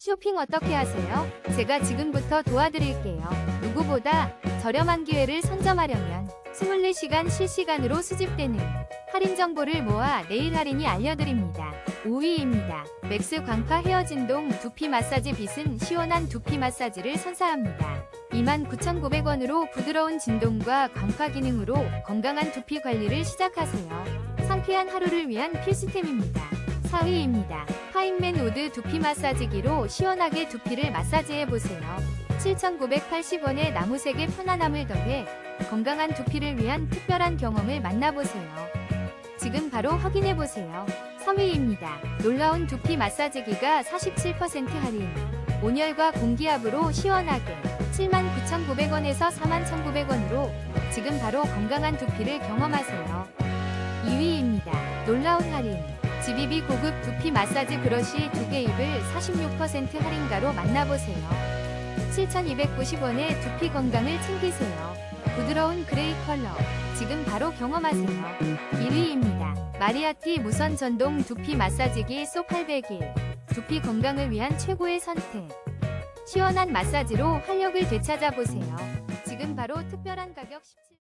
쇼핑 어떻게 하세요? 제가 지금부터 도와드릴게요. 누구보다 저렴한 기회를 선점하려면 24시간 실시간으로 수집되는 할인 정보를 모아 내일 할인이 알려드립니다. 5위입니다. 맥스 광파 헤어 진동 두피 마사지 빗은 시원한 두피 마사지를 선사합니다. 29,900원으로 부드러운 진동과 광파 기능으로 건강한 두피 관리를 시작하세요. 상쾌한 하루를 위한 필수템입니다. 4위입니다. 파인맨 우드 두피 마사지기로 시원하게 두피를 마사지해보세요. 7,980원의 나무색의 편안함을 더해 건강한 두피를 위한 특별한 경험을 만나보세요. 지금 바로 확인해보세요. 3위입니다. 놀라운 두피 마사지기가 47% 할인. 온열과 공기압으로 시원하게 79,900원에서 41,900원으로 지금 바로 건강한 두피를 경험하세요. 2위입니다. 놀라운 할인. GBB 고급 두피 마사지 브러쉬 2개 입을 46% 할인가로 만나보세요. 7,290원에 두피 건강을 챙기세요. 부드러운 그레이 컬러. 지금 바로 경험하세요. 1위입니다. 마리아티 무선 전동 두피 마사지기 소 800일. 두피 건강을 위한 최고의 선택. 시원한 마사지로 활력을 되찾아보세요. 지금 바로 특별한 가격 17